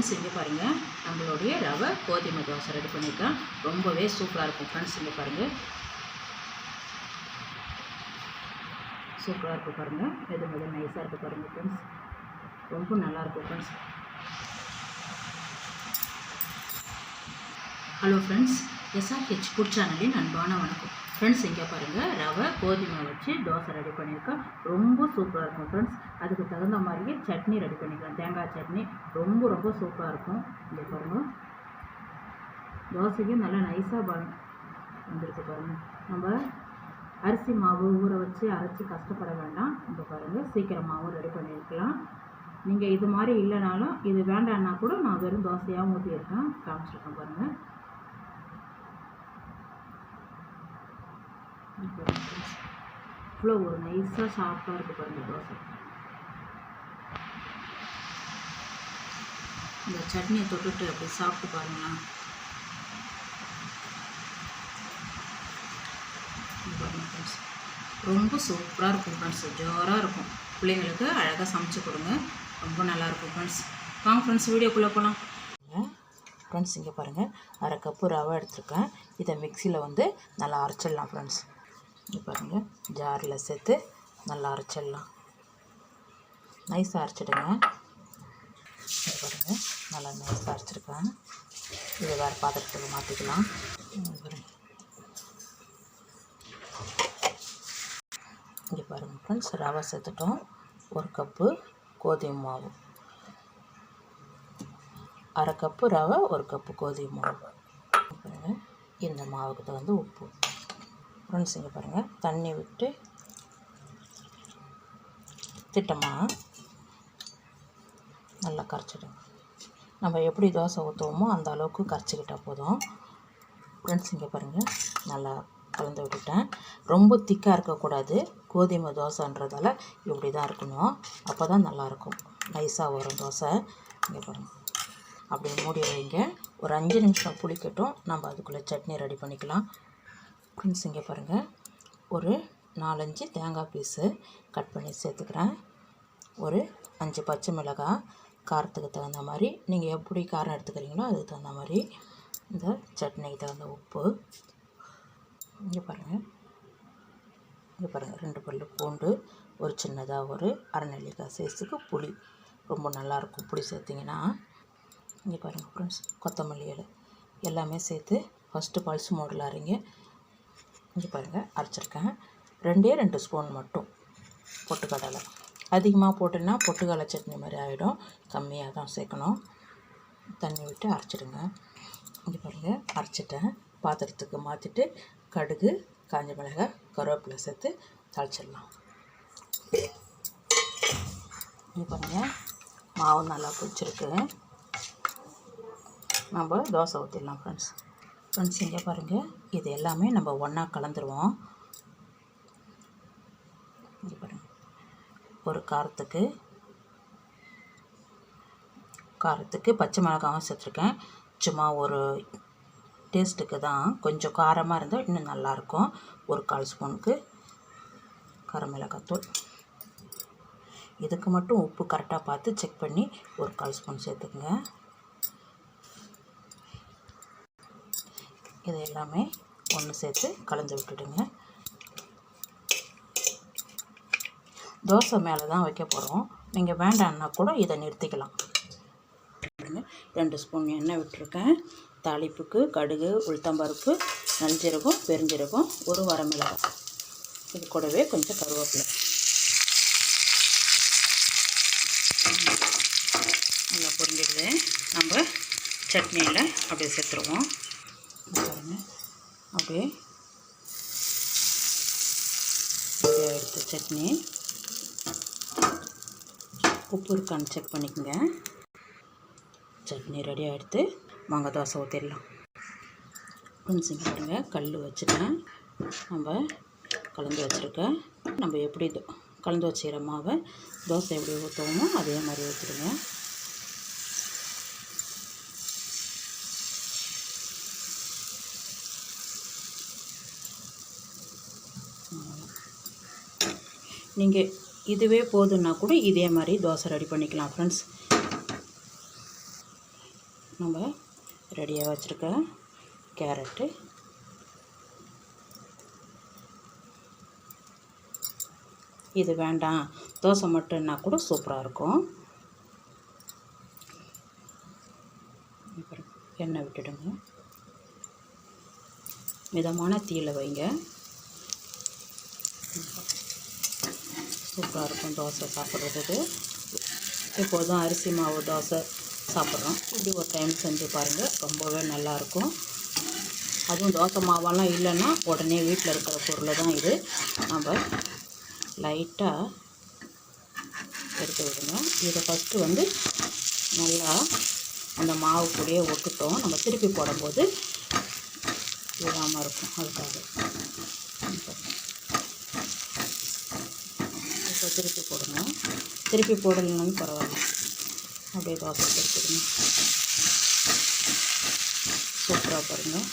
Friends இங்கே பாருங்கள் நம்மளுடைய ரவை கோதுமை தோசை ரெடி பண்ணியிருக்கேன். ரொம்பவே சூப்பராக இருக்கும். ஃப்ரெண்ட்ஸ் இங்கே பாருங்கள் சூப்பராக இருக்கும் பாருங்கள் எது முதல் நைஸாக இருக்குது பாருங்கள் ஃப்ரெண்ட்ஸ் ரொம்ப நல்லாயிருக்கும் friends hello friends SRH food சேனலின் அன்பான வணக்கம். ஃப்ரெண்ட்ஸ் இங்கே பாருங்கள் ரவை கோதுமை வச்சு தோசை ரெடி பண்ணியிருக்கேன். ரொம்ப சூப்பராக இருக்கும் ஃப்ரெண்ட்ஸ் அதுக்கு தகுந்த மாதிரியே சட்னி ரெடி பண்ணிக்கலாம். தேங்காய் சட்னி ரொம்ப ரொம்ப சூப்பராக இருக்கும். இங்கே பாருங்கள் தோசைக்கும் நல்லா நைஸாக ப வந்திருக்கு பாருங்கள் நம்ம அரிசி மாவு ஊற வச்சு அரைச்சி கஷ்டப்பட வேண்டாம். இப்போ பாருங்கள் சீக்கிரமாகவும் ரெடி பண்ணியிருக்கலாம். நீங்கள் இது மாதிரி இல்லைனாலும் இது வேண்டான்னா கூட நான் வெறும் தோசையாகவும் ஊற்றியிருக்கேன் காமிச்சிருக்கேன் பாருங்கள் இவ்வளோ ஒரு நைஸாக சாஃப்டாக இருக்குது பாருங்கள் தோசை. இந்த சட்னியை தொட்டுட்டு அப்படி சாப்பிட்டு பாருங்கண்ணா ஃப்ரெண்ட்ஸ் ரொம்ப சூப்பராக இருக்கும் ஃப்ரெண்ட்ஸ் ஜோராக இருக்கும். பிள்ளைங்களுக்கு அழகாக சமைச்சு கொடுங்க. ரொம்ப நல்லாயிருக்கும் ஃப்ரெண்ட்ஸ் வாங்க ஃப்ரெண்ட்ஸ் வீடியோக்குள்ளே போகலாம் ஃப்ரெண்ட்ஸ் இங்கே பாருங்கள் அரை கப்பு ரவை எடுத்துருக்கேன். இதை மிக்சியில் வந்து நல்லா அரைச்சிடலாம் ஃப்ரெண்ட்ஸ் இங்கே பாருங்கள் ஜாரில் சேர்த்து நல்லா அரைச்சிடலாம். நைஸாக அரைச்சிடுங்க. பாருங்க பாருங்கள் நல்லா நைஸாக அரைச்சிருக்கேன். இதை வேறு பாத்திரத்துக்கு மாற்றிக்கலாம் இங்கே பாருங்கள் ஃப்ரெண்ட்ஸ் ரவை சேர்த்துட்டோம். ஒரு கப்பு கோதுமை மாவு. அரை கப்பு ரவை ஒரு கப்பு கோதுமை மாவு. பாருங்கள் இந்த மாவுக்கு தகுந்த உப்பு. ஃப்ரெண்ட்ஸ் இங்கே பாருங்கள் தண்ணி விட்டு திட்டமாக நல்லா கரைச்சிடும் நம்ம எப்படி தோசை ஊற்றுவோமோ அந்த அளவுக்கு கரைச்சிக்கிட்டால் போதும். ஃப்ரெண்ட்ஸ் இங்கே பாருங்கள் நல்லா கலந்து விட்டுட்டேன். ரொம்ப திக்காக இருக்கக்கூடாது. கோதுமை தோசைன்றதால இப்படி தான் இருக்கணும். அப்போ தான் நல்லாயிருக்கும். நைஸாக வரும் தோசை. இங்கே பாருங்கள் அப்படி மூடி வைங்க. ஒரு அஞ்சு நிமிஷம் புளிக்கட்டும். நம்ம அதுக்குள்ளே சட்னி ரெடி பண்ணிக்கலாம். ஃப்ரெண்ட்ஸ் இங்கே பாருங்கள் ஒரு நாலஞ்சு தேங்காய் பீஸு கட் பண்ணி சேர்த்துக்கிறேன். ஒரு அஞ்சு பச்சை மிளகாய் காரத்துக்கு தகுந்த மாதிரி நீங்கள் எப்படி காரம் எடுத்துக்கிறீங்களோ அதுக்கு தகுந்த மாதிரி இந்த சட்னிக்கு தகுந்த உப்பு. இங்கே பாருங்கள் இங்கே பாருங்கள் ரெண்டு பல்லு பூண்டு ஒரு சின்னதாக ஒரு அரை நெல்லிக்காய் சைஸுக்கு புளி. ரொம்ப நல்லாயிருக்கும் புளி சேர்த்திங்கன்னா. இங்கே பாருங்கள் ஃப்ரெண்ட்ஸ் கொத்தமல்லி இலை. எல்லாமே சேர்த்து ஃபஸ்ட்டு பல்ஸ் மோடில் அரைங்க. இங்கே பாருங்கள் அரைச்சிருக்கேன். ரெண்டே ரெண்டு ஸ்பூன் மட்டும். பொட்டுக்கடலை. அதிகமாக போட்டோன்னா பொட்டுக்கால சட்னி மாதிரி ஆகிடும் கம்மியாக தான் சேர்க்கணும். தண்ணி விட்டு அரைச்சிடுங்க. இங்கே பாருங்கள் அரைச்சிட்டேன். பாத்திரத்துக்கு மாற்றிட்டு கடுகு காஞ்ச மிளகாய் கருவேப்பிலை சேர்த்து தாளிச்சிடலாம். இது பாருங்கள் மாவு நல்லா பிடிச்சிருக்கு நம்ம தோசை ஊற்றிடலாம் ஃப்ரெண்ட்ஸ் ஃப்ரெண்ட்ஸ் இங்கே பாருங்கள் இது எல்லாமே நம்ம ஒன்றா கலந்துருவோம் இங்கே பாருங்கள் ஒரு காரத்துக்கு காரத்துக்கு பச்சை மிளகாவும் சேர்த்துருக்கேன். சும்மா ஒரு டேஸ்ட்டுக்கு தான். கொஞ்சம் காரமாக இருந்தால் இன்னும் நல்லாயிருக்கும். ஒரு கால் ஸ்பூனுக்கு கர மிளகாத்தூள். இதுக்கு மட்டும் உப்பு கரெக்டாக பார்த்து செக் பண்ணி ஒரு கால் ஸ்பூன் சேர்த்துக்குங்க. இது எல்லாமே ஒன்று சேர்த்து கலந்து விட்டுடுங்க. தோசை மேலே தான் வைக்க போகிறோம் நீங்கள் வேண்டான்னா கூட இதை நிறுத்திக்கலாம். ரெண்டு ஸ்பூன் எண்ணெய் விட்டுருக்கேன். தாளிப்புக்கு கடுகு உளுத்தம்பருப்பு நஞ்சீரகம் பெருஞ்சீரகம் ஒரு வரமிளகாய் இது கூடவே கொஞ்சம் கருவேப்பிலை. நல்லா பொரிஞ்சிடுது. நம்ம சட்னியில் அப்படியே சேர்த்துருவோம். அப்படியே அப்படியே எடுத்து சட்னி. உப்பு இருக்கான்னு செக் பண்ணிக்கோங்க. சட்னி ரெடி ஆகிடுத்து மாங்காய் தோசை ஊற்றிடலாம் கொஞ்சம் பாருங்க கல் வச்சுட்டேன். நம்ம கலந்து வச்சுருக்கேன் நம்ம எப்படி தோ- கலந்து வச்சுக்கிற மாவை தோசை எப்படி ஊற்றுவோமோ அதே மாதிரி ஊற்றிடுங்க நீங்கள் இதுவே போதுன்னா கூட இதே மாதிரி தோசை ரெடி பண்ணிக்கலாம் ஃப்ரெண்ட்ஸ் நம்ம ரெடியாக வச்சுருக்க கேரட்டு. இது வேண்டாம். தோசை மட்டும்னா கூட சூப்பராக இருக்கும். அப்புறம் எண்ணெய் விட்டுடுங்க. மிதமான தீயில் வைங்க. சூப்பராக இருக்கும் தோசை சாப்பிட்றதுக்கு. எப்போதும் அரிசி மாவு தோசை சாப்பிட்றோம். இப்படி ஒரு டைம் செஞ்சு பாருங்கள் ரொம்பவே நல்லாயிருக்கும் அதுவும் தோசை மாவெல்லாம் இல்லைன்னா உடனே வீட்டில் இருக்கிற பொருளை தான் இது. நம்ம லைட்டாக எடுத்து விடுங்க. இதை ஃபஸ்ட்டு வந்து நல்லா அந்த மாவு கூடயே ஒட்டுட்டோம். நம்ம திருப்பி போடும்போது விடாமல் இருக்கும். அதுக்காக இப்போ திருப்பி போடுங்க திருப்பி போடலைனாலும் பரவாயில்ல. அப்படியே தோசை திருப்பிடுங்க சூப்பராக பாருங்கள்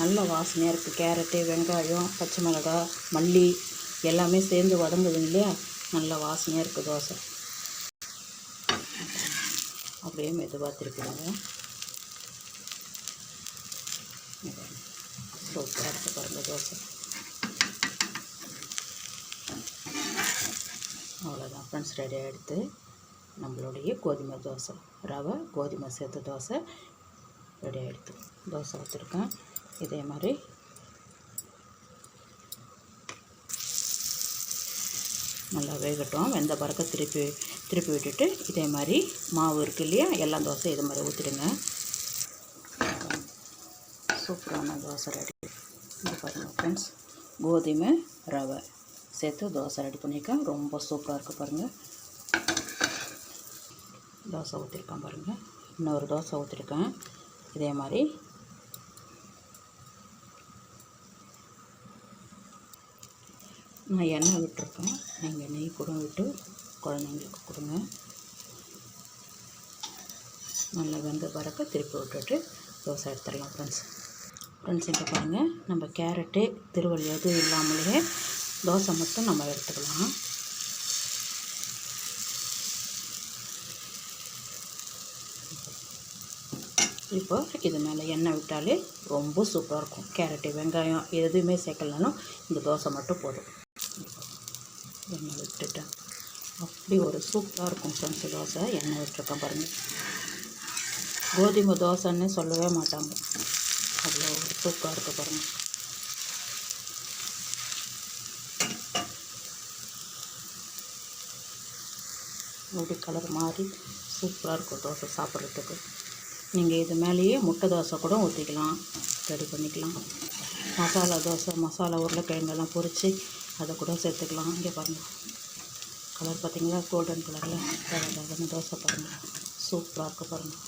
நல்ல வாசனையாக இருக்குது கேரட்டு வெங்காயம் பச்சை மிளகாய் மல்லி எல்லாமே சேர்ந்து வதங்குது இல்லையா? நல்ல வாசனையாக இருக்குது தோசை. அப்படியே மெதுவாக திருப்பிடுங்க. சூப்பராக இருக்குது பாருங்கள் தோசை. அவ்வளோதான் ரெடி எடுத்து நம்மளுடைய கோதுமை தோசை. ரவை கோதுமை சேர்த்து தோசை ரெடி ஆகிடுது தோசை வச்சுருக்கேன். இதே மாதிரி. நல்லா வேகட்டும். வெந்த பறக்க திருப்பி திருப்பி விட்டுட்டு இதே மாதிரி மாவு இருக்குது இல்லையா? எல்லா தோசை இது மாதிரி ஊற்றிடுங்க சூப்பரான தோசை ரெடி இது பாருங்கள் ஃப்ரெண்ட்ஸ் கோதுமை ரவை. சேர்த்து தோசை ரெடி பண்ணியிருக்கேன். ரொம்ப சூப்பராக இருக்குது பாருங்கள் தோசை ஊற்றிருக்கேன் பாருங்கள் இன்னொரு தோசை ஊற்றிருக்கேன் இதே மாதிரி. நான் எண்ணெய் விட்டுருக்கேன். நீங்கள் நெய் கூட விட்டு குழந்தைங்களுக்கு கொடுங்க. நல்லா வெந்து பறக்க திருப்பி விட்டுட்டு தோசை எடுத்துடலாம் ஃப்ரெண்ட்ஸ் ஃப்ரெண்ட்ஸ் இங்கே பாருங்கள் நம்ம கேரட்டு திருவள்ளி எதுவும் இல்லாமலேயே தோசை மட்டும் நம்ம எடுத்துக்கலாம். இப்போ இது மேலே எண்ணெய் விட்டாலே ரொம்ப சூப்பராக இருக்கும். கேரட்டு வெங்காயம் எதுவுமே சேர்க்கலனாலும் இந்த தோசை மட்டும் போதும். எண்ணெய் விட்டுட்டேன். அப்படி ஒரு சூப்பராக இருக்கும் ஃப்ரெண்ட்ஸ் தோசை. எண்ணெய் விட்டுருக்கேன் பாருங்கள் கோதுமை தோசைன்னு சொல்லவே மாட்டாங்க. அவ்வளோ ஒரு சூப்பராக இருக்க பாருங்கள் அப்படி கலர் மாறி சூப்பராக இருக்கும் தோசை சாப்பிட்றதுக்கு. நீங்கள் இது மேலேயே முட்டை தோசை கூட ஊற்றிக்கலாம் ரெடி பண்ணிக்கலாம். மசாலா தோசை மசாலா உருளைக்கிழங்கெல்லாம் பொரித்து அதை கூட சேர்த்துக்கலாம். இங்கே பாருங்கள் கலர் பார்த்திங்களா? கோல்டன் கலரில் கலர் தோசை பாருங்கள் சூப்பராக இருக்குது பாருங்கள்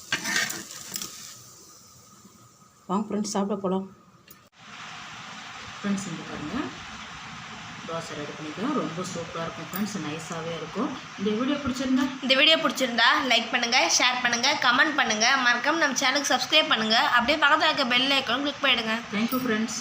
வாங்க ஃப்ரெண்ட்ஸ் சாப்பிட போகலாம் ஃப்ரெண்ட்ஸ் இங்கே பாருங்கள் தோசை ரெடி பண்ணிக்கலாம் ரொம்ப சூப்பராக இருக்கும் ஃப்ரெண்ட்ஸ் நைஸாகவே இருக்கும். இந்த வீடியோ பிடிச்சிருந்தா இந்த வீடியோ பிடிச்சிருந்தா லைக் பண்ணுங்க ஷேர் பண்ணுங்க கமெண்ட் பண்ணுங்க. மறக்காம நம்ம சேனலுக்கு சப்ஸ்கிரைப் பண்ணுங்க. அப்படியே பக்கத்தில் இருக்க பெல் ஐக்கானும் கிளிக் பண்ணிடுங்க. Thank you friends